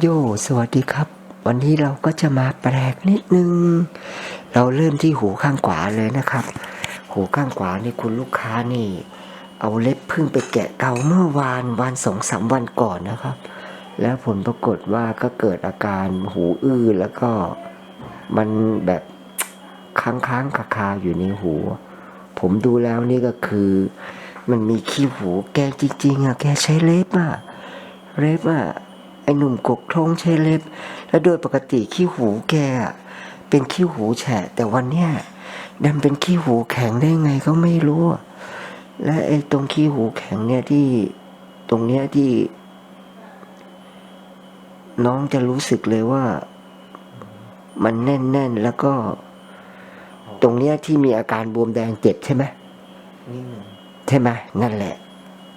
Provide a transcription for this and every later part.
โยสวัสดีครับ วันนี้เราก็จะมาแปลกนิดนึง เราเริ่มที่หูข้างขวาเลยนะครับ หูข้างขวานี่คุณลูกค้านี่ เอาเล็บพึ่งไปแกะเกาเมื่อวานวันสองสามวันก่อนนะครับ แล้วผลปรากฏว่าก็เกิดอาการหูอื้อแล้วก็มันแบบค้างค้างคาคาอยู่ในหู ผมดูแล้วนี่ก็คือ มันมีขี้หูแกจริงๆอะแกใช้เล็บอะเล็บอะ ไอหนุ่มกกทงใช้เล็บ แล้วโดยปกติขี้หูแกอะเป็นขี้หูแฉะ แต่วันเนี้ยดันเป็นขี้หูแข็งได้ไงก็ไม่รู้อะและไอตรงขี้หูแข็งเนี่ยที่ตรงเนี้ยที่ น้องจะรู้สึกเลยว่า มันแน่นๆแล้วก็ ตรงเนี้ยที่มีอาการบวมแดงเจ็บใช่ไหมใช่ไหมนั่นแหละ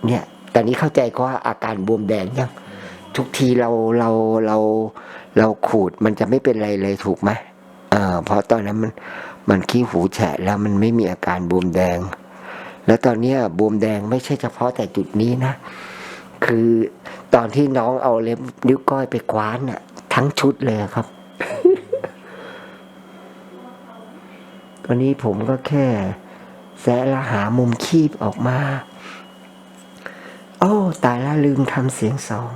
เนี่ย ตอนนี้เข้าใจก็ว่าอาการบวมแดงยัง ทุกทีเราเราเราเราขูดมันจะไม่เป็นไรเลยถูกไหมเอ่าเพราะตอนนั้นมันมันขี้หูแฉะแล้วมันไม่มีอาการบวมแดง แล้วตอนเนี้บวมแดงไม่ใช่เฉพาะแต่จุดนี้นะ คือตอนที่น้องเอาเล็บนิ้วก้อยไปคว้านน่ะ ทั้งชุดเลยครับตอนนี้ผมก็แค่แสะละหามุมคีบออกมา โอ้ ตายละลืมทำเสียงสอง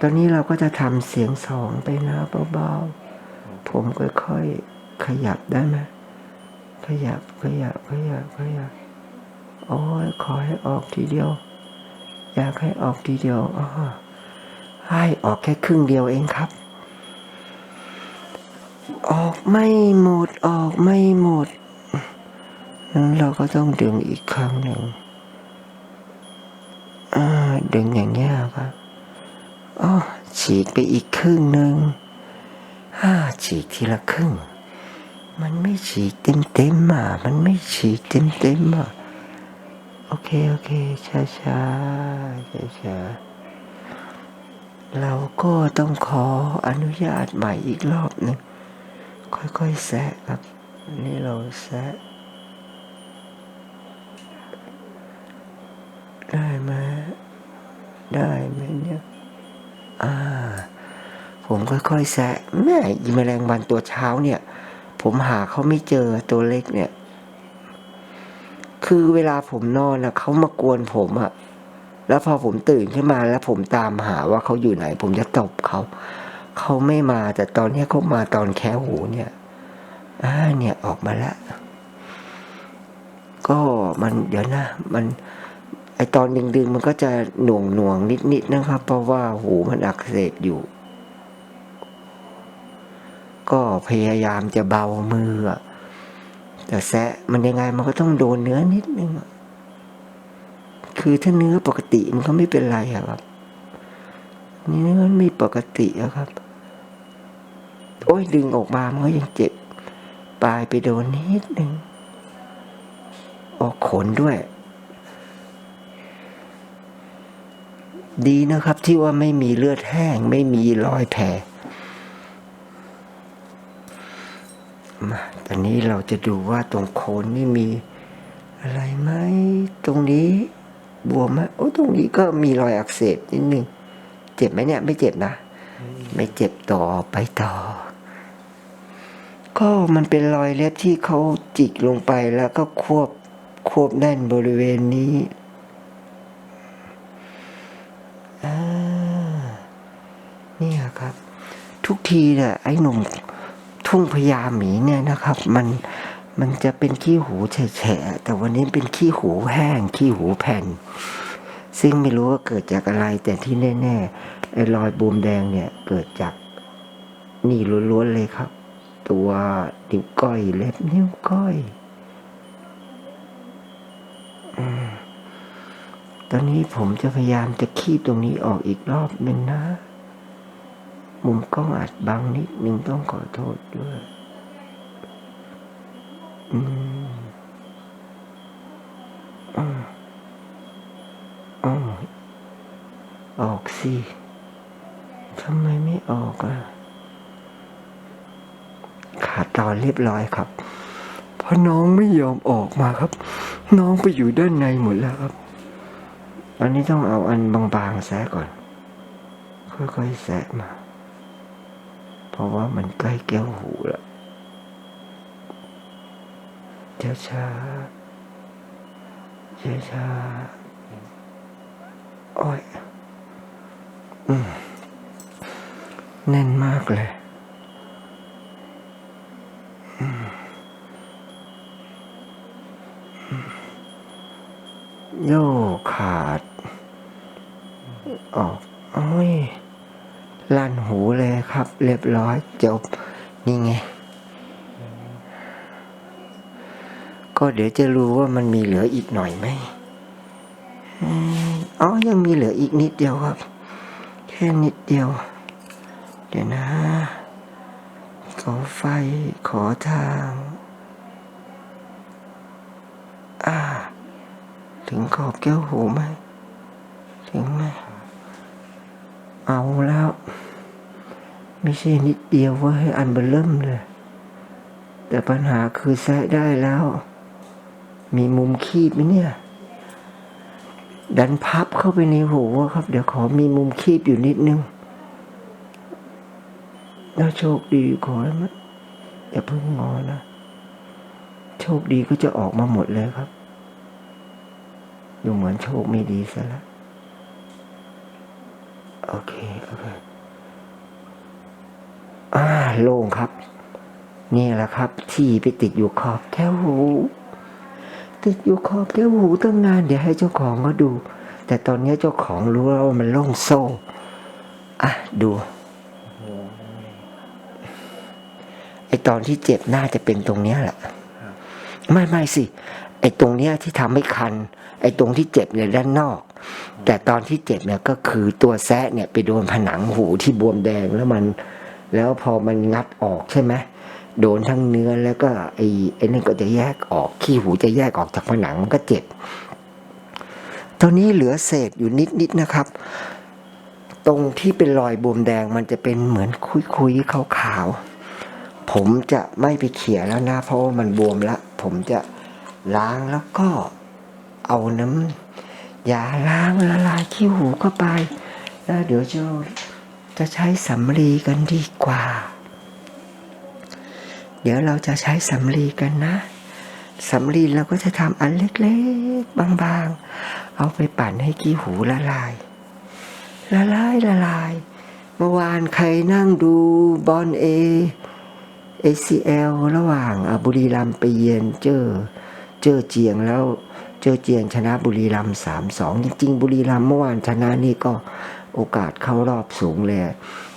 ตอนนี้เราก็จะทำเสียงสองไปนะเบาๆ ผมค่อยๆขยับได้ไหมขยับขยับขยับขยับโอ้ยขอให้ออกทีเดียว อยากให้ออกทีเดียวอ๋อให้ออกแค่ครึ่งเดียวเองครับ ออกไม่หมดออกไม่หมดงั้นเราก็ต้องดึงอีกครั้งหนึ่งดึงอย่างเงี้ยครับ อ๋อฉีกไปอีกครึ่งหนึ่งห้าฉีกทีละครึ่ง มันไม่ฉีกเต็มเต็มอะมันไม่ฉีกเต็มเต็มๆอะโอเคโอเคช้าช้าช้าช้าๆเราก็ต้องขออนุญาตใหม่อีกรอบหนึ่งค่อยๆแซะครับ นี่เราแซะได้ไหมได้ไหมเนี่ย อ่า ผมค่อยๆแซะแม่ยีแมลงวันตัวเช้าเนี่ย ผมหาเขาไม่เจอตัวเล็กเนี่ย คือเวลาผมนอนนะเขามากวนผมอะแล้วพอผมตื่นขึ้นมาแล้วผมตามหาว่าเขาอยู่ไหน ผมจะตบเขา เขาไม่มาแต่ตอนนี้เขามาตอนแค่หูเนี่ยอ่าเนี่ยออกมาแล้ว ก็มันเดี๋ยวนะ มัน ไอตอนดึงๆมันก็จะหน่วงหน่วงๆนิดๆนะครับ เพราะว่าหูมันอักเสบอยู่ ก็พยายามจะเบามือแต่แซะมันยังไงมันก็ต้องโดนเนื้อนิดนึงคือถ้าเนื้อปกติมันก็ไม่เป็นไรครับนี่เนื้อมันไม่ปกติอะครับ โอ้ยดึงออกมามันก็ยังเจ็บ ปลายไปโดนนิดนึง ออกขนด้วย ดีนะครับที่ว่าไม่มีเลือดแห้ง ไม่มีรอยแผลมาตอนนี้เราจะดูว่าตรงโคนนี่มีอะไรไหมตรงนี้บวมไหมโอ้ตรงนี้ก็มีรอยอักเสบนิดนึงเจ็บไหมเนี่ย ไม่เจ็บนะ ไม่เจ็บต่อไปต่อ ก็มันเป็นรอยเล็บที่เขาจิกลงไปแล้วก็ควบควบแน่นบริเวณนี้ อ่าเนี่ยครับ ทีเนี่ยไอ้หนุ่มทุ่งพญาหมีเนี่ยนะครับ มันมันจะเป็นขี้หูแฉะแต่วันนี้เป็นขี้หูแห้งขี้หูแผ่น ซึ่งไม่รู้ว่าเกิดจากอะไร แต่ที่แน่ๆไอ้รอยบวมแดงเนี่ยเกิดจากนี่ล้วนๆเลยครับ ตัวนิ้วก้อยเล็บนิ้วก้อยอตอนนี้ผมจะพยายามจะคีบตรงนี้ออกอีกรอบหนึ่งนะ มุมกล้องอาจบังนิดนึงต้องขอโทษด้วยอืมอืมอืมออกสิทำไมไม่ออกอะขาดตอนเรียบร้อยครับ เพราะน้องไม่ยอมออกมาครับ น้องไปอยู่ด้านในหมดแล้วครับ อันนี้ต้องเอาอันบางๆแซะก่อน ค่อยๆแซะมา เพราะว่ามันใกล้แก้วหูแล้วช้าช้าช้าช้าโอ้ยอแน่นมากเลยโยขาด ออกโอ้ยลั่นหูเลยครับ เรียบร้อยจบ นี่ไง ก็เดี๋ยวจะรู้ว่ามันมีเหลืออีกหน่อยไหมอ๋อ ยังมีเหลืออีกนิดเดียวครับ แค่นิดเดียว เดี๋ยวนะ ขอไฟขอทาง อ่า ถึงขอบแก้วหูไหม ถึงไหม เอาแล้ว ไม่ ใช่นิดเดียวว่าให้อันเบลเริ่มเลย แต่ปัญหาคือแซะได้แล้ว มีมุมคีบไหมเนี่ย ดันพับเข้าไปในหูอะครับ เดี๋ยวขอมีมุมคีบอยู่นิดนึงแล้วโชคดีขอให้มันอย่าเพิ่งงอนะ โชคดีก็จะออกมาหมดเลยครับ ดูเหมือนโชคไม่ดีซะแล้วโอเค โอเค โล่งครับ นี่แหละครับที่ไปติดอยู่ขอบแก้วหู ติดอยู่ขอบแก้วหูตั้งนานเดี๋ยวให้เจ้าของก็ดู แต่ตอนนี้เจ้าของรู้แล้วว่ามันโล่งโซ่อะดูไอตอนที่เจ็บน่าจะเป็นตรงเนี้ยแหละไม่ไม่สิไอตรงเนี้ยที่ทำให้คัน ไอตรงที่เจ็บเนี่ยด้านนอก แต่ตอนที่เจ็บเนี่ยก็คือตัวแซะเนี่ยไปโดนผนังหูที่บวมแดงแล้วมัน แล้วพอมันงัดออกใช่ไหมโดนทั้งเนื้อแล้วก็ไอ้ไอ้นั่นก็จะแยกออกขี้หูจะแยกออกจากผนังมันก็เจ็บ ตอนนี้เหลือเศษอยู่นิดๆนะครับ ตรงที่เป็นรอยบวมแดงมันจะเป็นเหมือนคุยๆขาวๆผมจะไม่ไปเขี่ยแล้วนะเพราะว่ามันบวมแล้วผมจะล้างแล้วก็เอาน้ำยาล้างละลายขี้หูเข้าไปแล้วเดี๋ยวจะ จะใช้สำลีกันดีกว่า เดี๋ยวเราจะใช้สำลีกันนะสำลีเราก็จะทำอันเล็กๆ บางๆ เอาไปปั่นให้ขี้หูละลาย ละลายละลาย เมื่อวานใครนั่งดูบอลเอ ACL ระหว่างอบุรีรัมย์ไปเยือนเจอ เจอเจียงแล้ว เจอเจียงชนะบุรีรัมย์สามสองจริง ๆ บุรีรัมย์เมื่อวานชนะนี่ก็ โอกาสเข้ารอบสูงเลย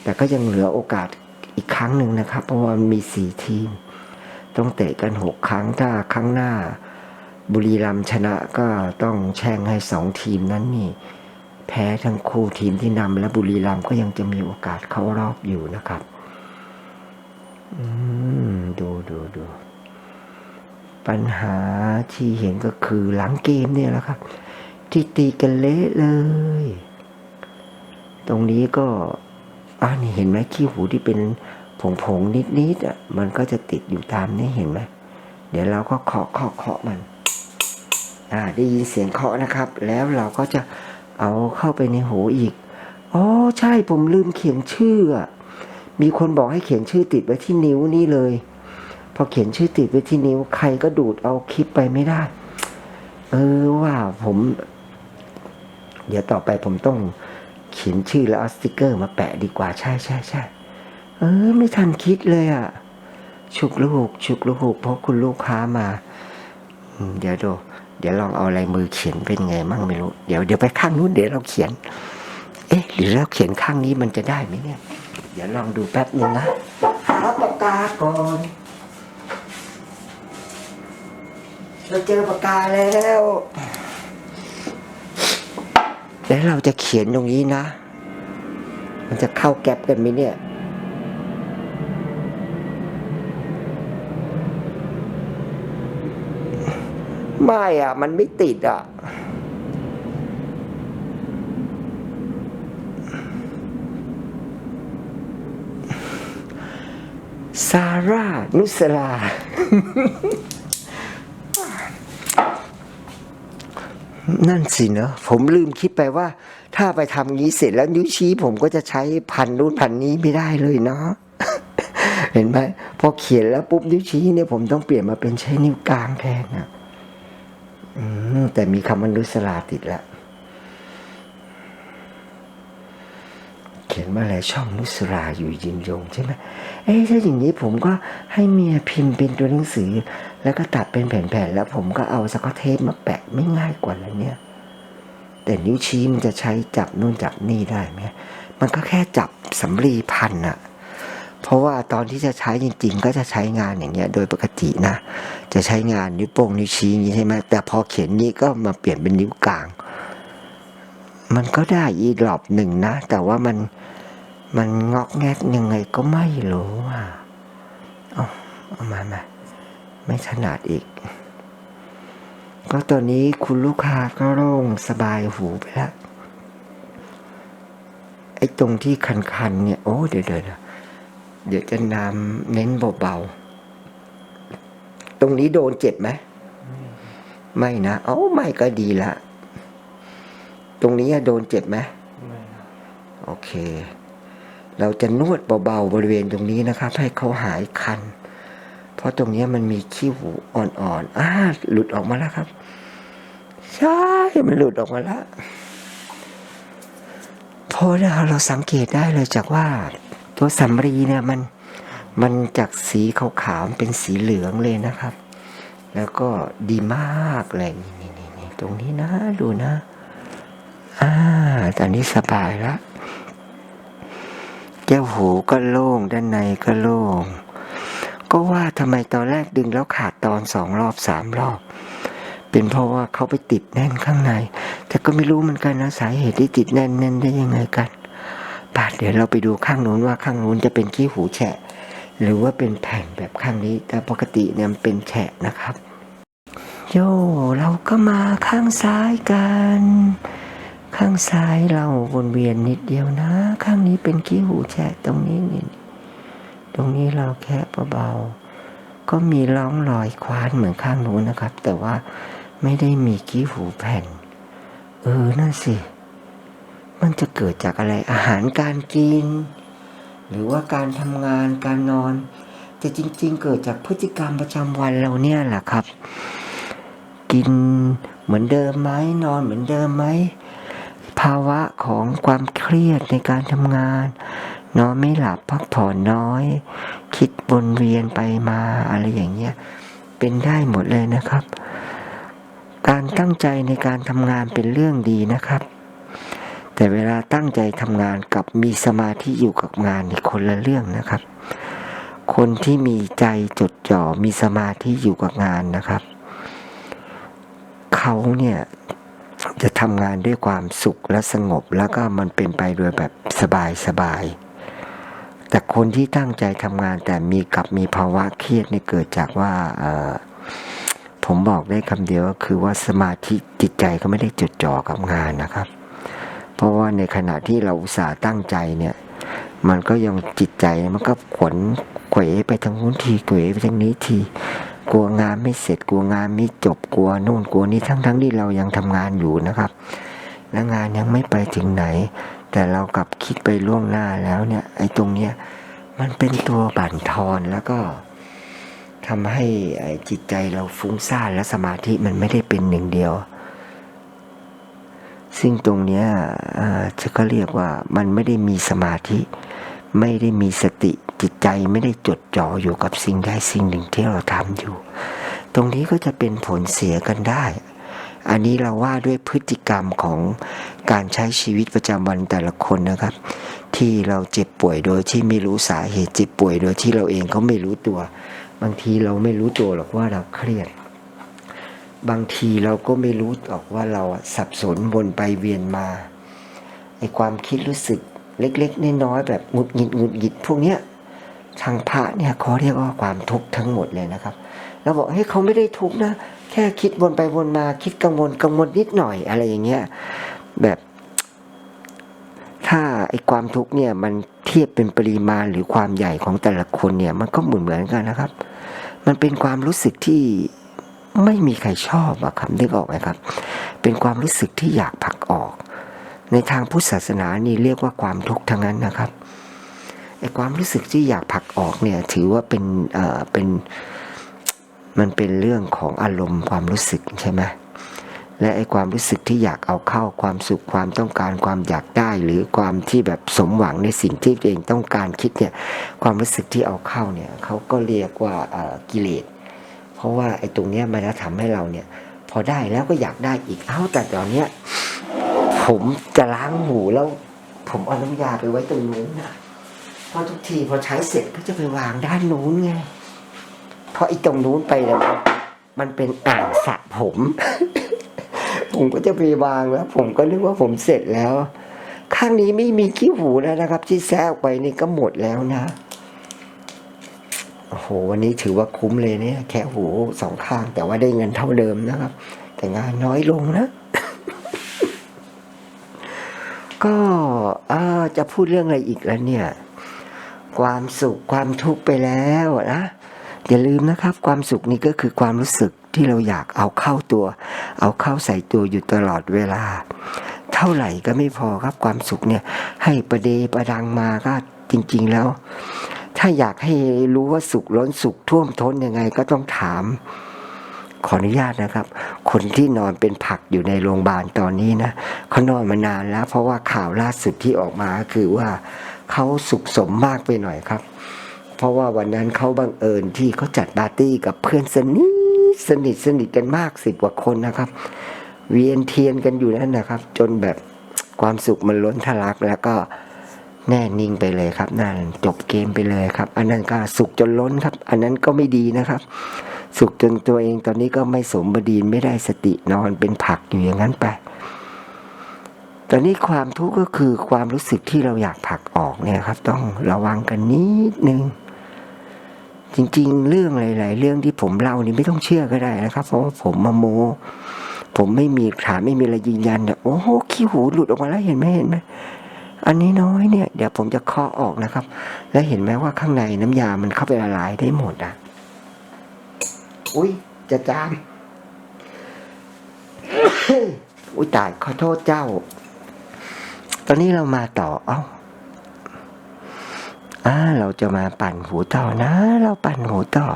แต่ก็ยังเหลือโอกาสอีกครั้งหนึ่งนะครับ เพราะว่ามีสี่ทีม ต้องเตะกันหกครั้งถ้าครั้งหน้า บุรีรัมชนะก็ต้องแช่งให้สองทีมนั้นนี่แพ้ทั้งคู่ทีมที่นำและบุรีรัมก็ยังจะมีโอกาสเข้ารอบอยู่นะครับอืมดูดูดูปัญหาที่เห็นก็คือหลังเกมเนี่ยแหละครับ ที่ตีกันเละเลย ตรงนี้ก็อ่านี่เห็นไหมขี้หูที่เป็นผงๆนิดๆอะมันก็จะติดอยู่ตามนี่เห็นไหมเดี๋ยวเราก็เคาะเคาะเคาะมันอ่าได้ยินเสียงเคาะนะครับ แล้วเราก็จะเอาเข้าไปในหูอีกอ๋อใช่ผมลืมเขียนชื่ออะมีคนบอกให้เขียนชื่อติดไว้ที่นิ้วนี่เลย พอเขียนชื่อติดไว้ที่นิ้วใครก็ดูดเอาคลิปไปไม่ได้ เออว่าผม เดี๋ยวต่อไปผมต้อง เขียนชื่อแล้วเอาสติกเกอร์มาแปะดีกว่าใช่ใช่ใช่เออ ไม่ทันคิดเลยอะ่ะ ฉุกลูก ฉุกลูกเพราะคุณลูกค้ามา เดี๋ยวดูเดี๋ยวลองเอาลายมือเขียนเป็นไงมั่งไม่รู้ เดี๋ยวเดี๋ยวไปข้างนู้นเดี๋ยวเราเขียน เอ๊ะ หรือเราเขียนข้างนี้มันจะได้ไหมเนี่ย เดี๋ยวลองดูแป๊บนึงนะหาปากกาก่อนเราเจอปากกาแล้ว แล้วเราจะเขียนตรงนี้นะ มันจะเข้าแก๊ปกันไหมเนี่ย ไม่อะ มันไม่ติดอะ ซาร่า นุสลา นั่นสิเนอะผมลืมคิดไปว่า ถ้าไปทำงี้เสร็จแล้วนิ้วชี้ผมก็จะใช้พันนู้นพันนี้ไม่ได้เลยเนาะเห็นไหมพอเขียนแล้วปุ๊บนิ้วชี้เนี่ยผมต้องเปลี่ยนมาเป็นใช้นิ้วกลางแทนอะแต่มีคำว่านุสราติดแล้วเขียนว่าอะไรช่องนุสราอยู่ยินยงใช่ไหมเอ้ถ้าอย่างนี้ผมก็ให้เมียพิมพ์เป็นตัวหนังสือ แล้วก็ตัดเป็นแผ่นๆแล้วผมก็เอาสกอตเทปมาแปะไม่ง่ายกว่าแล้วเนี่ย แต่นิ้วชี้มันจะใช้จับนู่นจับนี่ได้ไหมมันก็แค่จับสำลีพันอะเพราะว่าตอนที่จะใช้จริง ๆ ก็จะใช้งานอย่างเงี้ย โดยปกตินะ จะใช้งานนิ้วโป้งนิ้วชี้อย่างนี้ใช่ไหมแต่พอเขียนนี้ก็มาเปลี่ยนเป็นนิ้วกลาง มันก็ได้อีหลอบหนึ่งนะ แต่ว่ามันมันงอกแงกยังไงก็ไม่รู้อะเอาเอามามา ไม่ถนัดอีก ก็ตอนนี้คุณลูกค้าก็โล่งสบายหูไปแล้วไอ้ตรงที่คันๆเนี่ย โอ้เดี๋ยวเดี๋ยวเดี๋ยวเดี๋ยวจะนำเน้นเบาๆ ตรงนี้โดนเจ็บไหมไม่นะเอ้าไม่ก็ดีละ ตรงนี้อะโดนเจ็บไหมไม่ครับโอเค เราจะนวดเบาๆบริเวณตรงนี้นะครับ ให้เขาหายคัน เพราะตรงนี้มันมีขี้หูอ่อนๆอ่าหลุดออกมาแล้วครับ ใช่ มันหลุดออกมาแล้วเพราะเราเราสังเกตได้เลยจากว่า ตัวสำรีเนี่ยมันมันจากสีขาวๆเป็นสีเหลืองเลยนะครับ แล้วก็ดีมากเลยนี่นี่นี่นี่ตรงนี้นะดูนะอ่าตอนนี้สบายแล้วแก้วหูก็โล่งด้านในก็โล่ง ก็ว่าทำไมตอนแรกดึงแล้วขาดตอนสองรอบสามรอบ เป็นเพราะว่าเขาไปติดแน่นข้างใน แต่ก็ไม่รู้เหมือนกันนะสาเหตุที่ติดแน่นแน่นได้ยังไงกันป่าเดี๋ยวเราไปดูข้างนู้นว่าข้างนู้นจะเป็นขี้หูแฉะ หรือว่าเป็นแผ่นแบบข้างนี้ แต่ปกติเนี่ยมันเป็นแฉะนะครับ โยเราก็มาข้างซ้ายกัน ข้างซ้ายเราวนเวียนนิดเดียวนะ ข้างนี้เป็นขี้หูแฉะตรงนี้นี่ ตรงนี้เราแค่เบาๆก็มีร่องรอยคว้านเหมือนข้างนู้นนะครับ แต่ว่าไม่ได้มีขี้หูแผ่น เออนั่นสิ มันจะเกิดจากอะไรอาหารการกิน หรือว่าการทำงานการนอน แต่จริงๆ เกิดจากพฤติกรรมประจำวันเราเนี่ยแหละครับ กินเหมือนเดิมไหมนอนเหมือนเดิมไหมภาวะของความเครียดในการทำงาน นอนไม่หลับพักผ่อนน้อย คิดวนเวียนไปมาอะไรอย่างเงี้ยเป็นได้หมดเลยนะครับ การตั้งใจในการทำงานเป็นเรื่องดีนะครับ แต่เวลาตั้งใจทำงานกับมีสมาธิอยู่กับงานนี่คนละเรื่องนะครับ คนที่มีใจจดจ่อมีสมาธิอยู่กับงานนะครับ เขาเนี่ยจะทำงานด้วยความสุขและสงบแล้วก็มันเป็นไปโดยแบบสบายสบาย แต่คนที่ตั้งใจทำงานแต่มีกับมีภาวะเครียดนี่เกิดจากว่าผมบอกได้คำเดียวก็คือว่าสมาธิจิตใจก็ไม่ได้จดจ่อกับงานนะครับ เพราะว่าในขณะที่เราอุตส่าห์ตั้งใจเนี่ย มันก็ยังจิตใจมันก็ขวนเขวไปทางนู้นทีเขวไปทางนี้ทีกลัวงานไม่เสร็จกลัวงานไม่จบกลัวนู่นกลัวนี่ทั้งทั้งที่เรายังทำงานอยู่นะครับ และงานยังไม่ไปถึงไหน แต่เรากลับคิดไปล่วงหน้าแล้วเนี่ย ไอ้ตรงเนี้ยมันเป็นตัวบั่นทอนแล้วก็ทำให้จิตใจเราฟุ้งซ่านและสมาธิมันไม่ได้เป็นหนึ่งเดียว ซึ่งตรงเนี้ยจะก็เรียกว่ามันไม่ได้มีสมาธิ ไม่ได้มีสติจิตใจไม่ได้จดจ่ออยู่กับสิ่งใดสิ่งหนึ่งที่เราทำอยู่ ตรงนี้ก็จะเป็นผลเสียกันได้ อันนี้เราว่าด้วยพฤติกรรมของการใช้ชีวิตประจำวันแต่ละคนนะครับ ที่เราเจ็บป่วยโดยที่ไม่รู้สาเหตุเจ็บป่วยโดยที่เราเองก็ไม่รู้ตัว บางทีเราไม่รู้ตัวหรอกว่าเราเครียด บางทีเราก็ไม่รู้หรอกว่าเราสับสนวนไปเวียนมาไอความคิดรู้สึกเล็กๆน้อยๆแบบหงุดหงิดหงุดหงิดพวกเนี้ยทางพระเนี่ยเขาเรียกว่าความทุกข์ทั้งหมดเลยนะครับ เราบอกให้ยเขาไม่ได้ทุกข์นะ แค่คิดวนไปวนมาคิดกังวลกังวลนิดหน่อยอะไรอย่างเงี้ยแบบถ้าไอ้ความทุกข์เนี่ยมันเทียบเป็นปริมาณหรือความใหญ่ของแต่ละคนเนี่ย มันก็เหมือนเหมือนกันนะครับ มันเป็นความรู้สึกที่ไม่มีใครชอบอะครับนึกออกไหมครับ เป็นความรู้สึกที่อยากผลักออก ในทางพุทธศาสนานี่เรียกว่าความทุกข์ทั้งนั้นนะครับไอ้ความรู้สึกที่อยากผลักออกเนี่ย ถือว่าเป็นเอ่อเป็น มันเป็นเรื่องของอารมณ์ความรู้สึกใช่ไหมและไอ้ความรู้สึกที่อยากเอาเข้าความสุขความต้องการความอยากได้หรือความที่แบบสมหวังในสิ่งที่ตัวเองต้องการคิดเนี่ยความรู้สึกที่เอาเข้าเนี่ยเขาก็เรียกว่ากิเลส เพราะว่าไอ้ตรงเนี้ยมันจะทำให้เราเนี่ยพอได้แล้วก็อยากได้อีกเอ้าแต่ตอนเนี้ยผมจะล้างหูแล้ว ผมเอาน้ำยาไปไว้ตรงนู้นนะพราะทุกทีพอใช้เสร็จก็จะไปวางด้านนู้นไง เพราะไอ้ตรงนู้นไปแล้วมันเป็นอ่างสระผม ผมก็จะไปวางแล้ว ผมก็นึกว่าผมเสร็จแล้ว ข้างนี้ไม่มีขี้หูแล้วนะครับ ที่แซะออกไปนี่ก็หมดแล้วนะโอ้โหวันนี้ถือว่าคุ้มเลยเนี่ย แค่หูสองข้าง แต่ว่าได้เงินเท่าเดิมนะครับ แต่งานน้อยลงนะ ก็จะพูดเรื่องอะไรอีกแล้วเนี่ย ความสุขความทุกข์ไปแล้วนะ อย่าลืมนะครับ ความสุขนี่ก็คือความรู้สึกที่เราอยากเอาเข้าตัว เอาเข้าใส่ตัวอยู่ตลอดเวลา เท่าไหร่ก็ไม่พอครับความสุขเนี่ย ให้ประเดประดังมาก็จริง ๆแล้ว ถ้าอยากให้รู้ว่าสุขล้นสุขท่วมท้นยังไงก็ต้องถาม ขออนุญาตนะครับ คนที่นอนเป็นผักอยู่ในโรงพยาบาลตอนนี้นะเขานอนมานานแล้ว เพราะว่าข่าวล่าสุดที่ออกมาคือว่าเขาสุขสมมากไปหน่อยครับ เพราะว่าวันนั้นเขาบังเอิญที่เขาจัดปาร์ตี้กับเพื่อนสนิทสนิทสนิทกันมากสิบกว่าคนนะครับ เวียนเทียนกันอยู่นั่นนะครับ จนแบบความสุขมันล้นทะลักแล้วก็แน่นิ่งไปเลยครับนั่นจบเกมไปเลยครับ อันนั้นก็สุขจนล้นครับ อันนั้นก็ไม่ดีนะครับ สุขจนตัวเองตอนนี้ก็ไม่สมบดีไม่ได้สตินอนเป็นผักอยู่อย่างนั้นไป ตอนนี้ความทุกข์ก็คือความรู้สึกที่เราอยากผักออกเนี่ยครับ ต้องระวังกันนิดนึง จริงๆ เรื่องหลาย ๆ เรื่องที่ผมเล่านี่ไม่ต้องเชื่อก็ได้นะครับ เพราะว่าผมมาโม ผมไม่มีฐานไม่มีอะไรยืนยันเนี่ยโอ้โหขี้หูหลุดออกมาแล้วเห็นไหมเห็นไหมอันนี้น้อยเนี่ยเดี๋ยวผมจะเคาะออกนะครับ แล้วเห็นไหมว่าข้างในน้ำยามันเข้าไปละลายได้หมดอะอุ้ยจะจามอุ้ยตายขอโทษเจ้า ตอนนี้เรามาต่อ เอ้า อ่าเราจะมาปั่นหูต่อนะ เราปั่นหูต่อ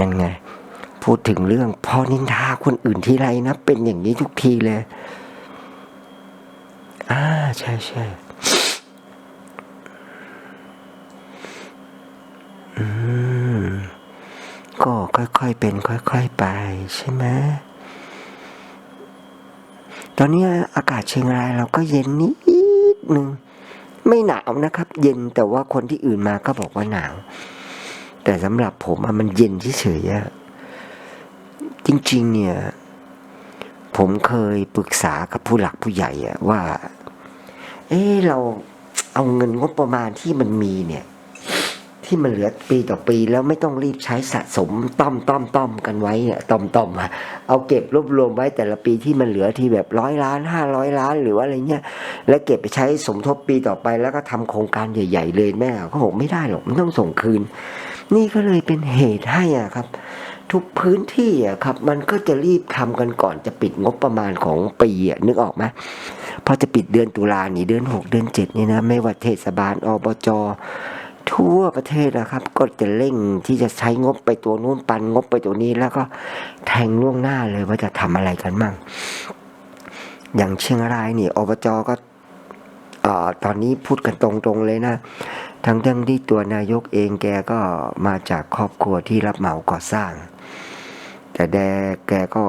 ยังไง พูดถึงเรื่องพอนินทาคนอื่นทีไรนะ เป็นอย่างนี้ทุกทีเลย อ่าใช่ใช่อืมก็ค่อยๆเป็น ค่อย ๆ ไปใช่ไหมตอนนี้อากาศเชียงรายเราก็เย็นนิดนึง ไม่หนาวนะครับ เย็นแต่ว่าคนที่อื่นมาก็บอกว่าหนาว แต่สำหรับผมอะมันเย็นเฉยๆจริง ๆ เนี่ย ผมเคยปรึกษากับผู้หลักผู้ใหญ่อะว่า เออเราเอาเงินงบประมาณที่มันมีเนี่ย ที่มันเหลือปีต่อปีแล้วไม่ต้องรีบใช้สะสมต้อมต้อมต้อมกันไว้อะต้อมต้อมอะเอาเก็บรวบรวมไว้แต่ละปีที่มันเหลือที่แบบร้อยล้านห้าร้อยล้านหรือว่าอะไรเงี้ยแล้วเก็บไปใช้สมทบปีต่อไปแล้วก็ทำโครงการใหญ่ ๆ เลยแม่เขาบอกไม่ได้หรอกมันต้องส่งคืน นี่ก็เลยเป็นเหตุให้อะครับ ทุกพื้นที่อะครับมันก็จะรีบทำกันก่อนจะปิดงบประมาณของปีอะนึกออกไหมพอจะปิดเดือนตุลานี่เดือนหกเดือนเจ็ดนี่นะไม่ว่าเทศบาลอบจ ทั่วประเทศนะครับ ก็จะเร่งที่จะใช้งบไปตัวนู้นปันงบไปตัวนี้แล้วก็แทงล่วงหน้าเลยว่าจะทำอะไรกันมั่งอย่างเชียงรายนี่อบจก็ตอนนี้พูดกันตรงๆเลยนะ ทั้งทั้งที่ตัวนายกเองแกก็มาจากครอบครัวที่รับเหมาก่อสร้าง แต่แดแกก็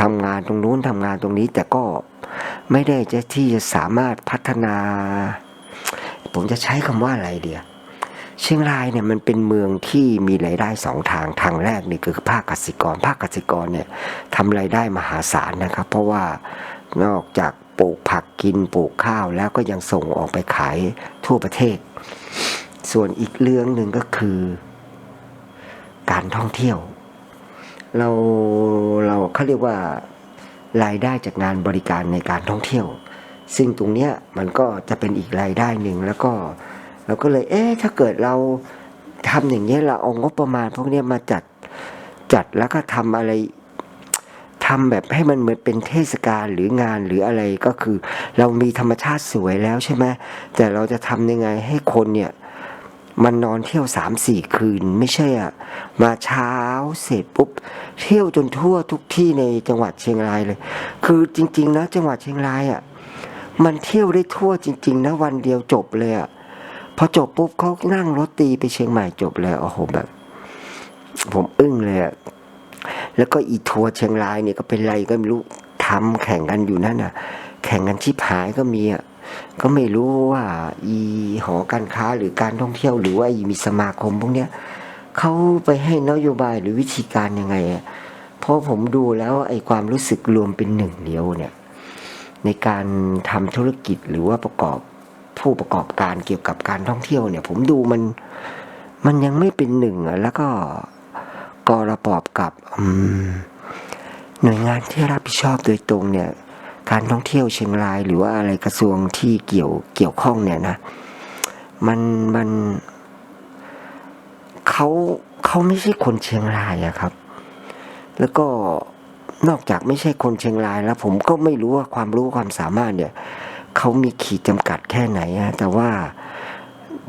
ทำงานตรงนู้นทำงานตรงนี้ แต่ก็ไม่ได้จะที่จะสามารถพัฒนา ผมจะใช้คำว่าอะไรเดียเชียงรายเนี่ยมันเป็นเมืองที่มีรายได้สองทางทางแรกนี่คือภาคเกษตรกร ภาคเกษตรกรเนี่ยทำรายได้มหาศาลนะครับ เพราะว่านอกจากปลูกผักกินปลูกข้าวแล้วก็ยังส่งออกไปขายทั่วประเทศ ส่วนอีกเรื่องหนึ่งก็คือ การท่องเที่ยว เราเราเขาเรียกว่ารายได้จากงานบริการในการท่องเที่ยว ซึ่งตรงเนี้ยมันก็จะเป็นอีกรายได้หนึ่งแล้วก็เราก็เลยเอ๊ะถ้าเกิดเราทำอย่างเงี้ยเราเอางบประมาณ พวกเนี้ยมาจัดจัดแล้วก็ทำอะไรทำแบบให้มันเหมือนเป็นเทศกาลหรืองานหรืออะไรก็คือ เรามีธรรมชาติสวยแล้วใช่ไหมแต่เราจะทำยังไงให้คนเนี่ยมันนอนเที่ยวสามสี่คืนไม่ใช่อะมาเช้าเสร็จปุ๊บ เที่ยวจนทั่วทุกที่ในจังหวัดเชียงรายเลย คือจริง ๆ นะจังหวัดเชียงรายอะ มันเที่ยวได้ทั่วจริง ๆ นะวันเดียวจบเลยอะพอจบปุ๊บเขานั่งรถตีไปเชียงใหม่จบเลยโอ้โหแบบ ผมอึ้งเลยอะแล้วก็อีทัวร์เชียงรายเนี่ยก็เป็นไรก็ไม่รู้ทำแข่งกันอยู่นั่นน่ะ แข่งกันชิบหายก็มีอะก็ไม่รู้ว่า อีหอการค้าหรือการท่องเที่ยวหรือว่าอีมีสมาคมพวกเนี้ยเขาไปให้นโยบายหรือวิธีการยังไงอะเพราะผมดูแล้วไอ้ความรู้สึกรวมเป็นหนึ่งเดียวเนี่ย ในการทำธุรกิจหรือว่าประกอบผู้ประกอบการเกี่ยวกับการท่องเที่ยวเนี่ย ผมดูมันมันยังไม่เป็นหนึ่งอะแล้วก็กระปอบกับหน่วยงานที่รับผิดชอบโดยตรงเนี่ย การท่องเที่ยวเชียงราย หรือว่าอะไรกระทรวงที่เกี่ยวเกี่ยวข้องเนี่ยนะ มันมันเขาเขาไม่ใช่คนเชียงรายอะครับ แล้วก็ นอกจากไม่ใช่คนเชียงรายแล้ว ผมก็ไม่รู้ว่าความรู้ความสามารถเนี่ยเขามีขีดจำกัดแค่ไหนอะแต่ว่า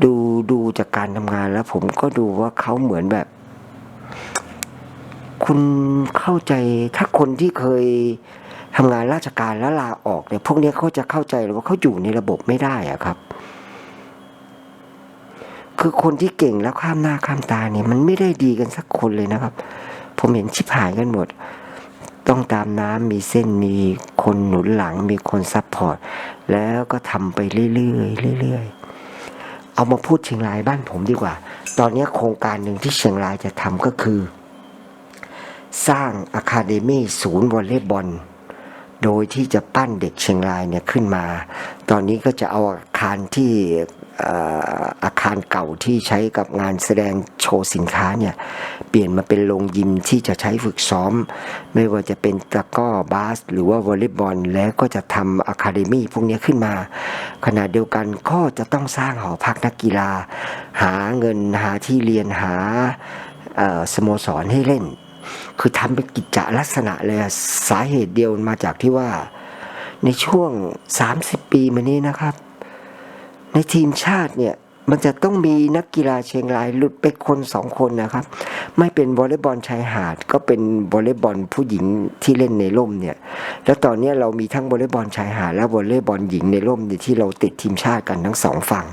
ดูดูจากการทำงานแล้ว ผมก็ดูว่าเขาเหมือนแบบ คุณเข้าใจถ้าคนที่เคยทำงานราชการแล้วลาออกเนี่ยพวกนี้เขาจะเข้าใจเลยว่าเขาอยู่ในระบบไม่ได้อะครับ คือคนที่เก่งแล้วข้ามหน้าข้ามตาเนี่ย มันไม่ได้ดีกันสักคนเลยนะครับ ผมเห็นชิบหายกันหมด ต้องตามน้ำมีเส้นมีคนหนุนหลังมีคนซัพพอร์ตแล้วก็ทำไปเรื่อยๆเรื่อยๆเอามาพูดเชียงรายบ้านผมดีกว่า ตอนนี้โครงการหนึ่งที่เชียงรายจะทำก็คือ สร้างอะคาเดมี่ศูนย์วอลเลย์บอลโดยที่จะปั้นเด็กเชียงรายเนี่ยขึ้นมา ตอนนี้ก็จะเอาอาคารที่ อาคารเก่าที่ใช้กับงานแสดงโชว์สินค้าเนี่ยเปลี่ยนมาเป็นโรงยิมที่จะใช้ฝึกซ้อม ไม่ว่าจะเป็นตะก้อบาส หรือว่าวอลเลย์บอล แล้วก็จะทำอะคาเดมี่พวกนี้ขึ้นมา ขณะเดียวกันก็จะต้องสร้างหอพักนักกีฬา หาเงินหาที่เรียนหาสโมสรให้เล่น คือทำเป็นกิจลักษณะเลยอะสาเหตุเดียวมาจากที่ว่าในช่วง 30 ปีมานี้นะครับ ในทีมชาติเนี่ยมันจะต้องมีนักกีฬาเชียงรายหลุดไปคนสองคนนะครับ ไม่เป็นวอลเลย์บอลชายหาด ก็เป็นวอลเลย์บอลผู้หญิงที่เล่นในร่มเนี่ย แล้วตอนนี้เรามีทั้งวอลเลย์บอลชายหาดและวอลเลย์บอลหญิงในร่มที่เราติดทีมชาติกันทั้งสองฝั่ง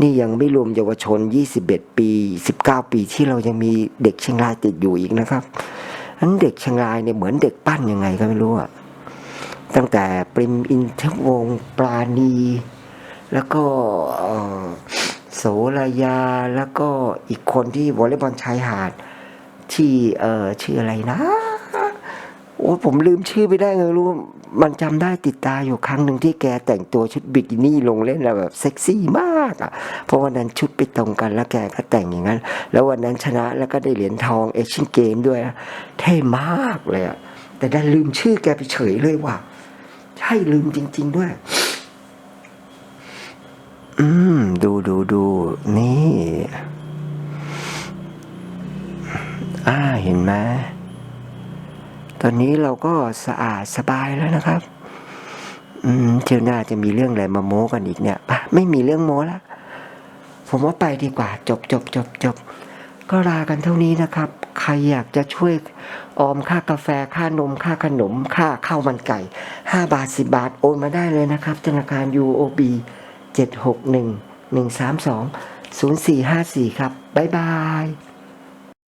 นี่ยังไม่รวมเยาวชน 21 ปี 19 ปีที่เรายังมีเด็กเชียงรายติดอยู่อีกนะครับอันเด็กเชียงรายเนี่ยเหมือนเด็กปั้นยังไงก็ไม่รู้อะตั้งแต่ปริมอินทวงปราณี แล้วก็โสรยาแล้วก็อีกคนที่วอลเลย์บอลชายหาด ที่เอ่อชื่ออะไรนะโอ้ผมลืมชื่อไปได้ไงรู้ มันจำได้ติดตาอยู่ครั้งหนึ่งที่แกแต่งตัวชุดบิกินี่ลงเล่นแล้วแบบเซ็กซี่มากอะ เพราะวันนั้นชุดไปตรงกันแล้วแกก็แต่งอย่างนั้น แล้ววันนั้นชนะแล้วก็ได้เหรียญทองเอเชียนเกมด้วย เท่มากเลยอะ แต่ดันลืมชื่อแกไปเฉยเลยว่ะ ใช่ลืมจริง ๆ ด้วย อืม ดูดูดู นี่ อ่า เห็นไหมตอนนี้เราก็สะอาดสบายแล้วนะครับ อืมเที่ยวหน้าจะมีเรื่องอะไรมาโม้กันอีกเนี่ยปะไม่มีเรื่องโม้ละผมว่าไปดีกว่า จบจบจบจบก็ลากันเท่านี้นะครับ ใครอยากจะช่วยออมค่ากาแฟค่านมค่าขนม ค่าข้าวมันไก่ห้าบาทสิบาท โอนมาได้เลยนะครับธนาคาร UOB เจ็ดหกหนึ่งหนึ่งสามสองศูนย์สี่ห้าสี่ครับ บ๊ายบาย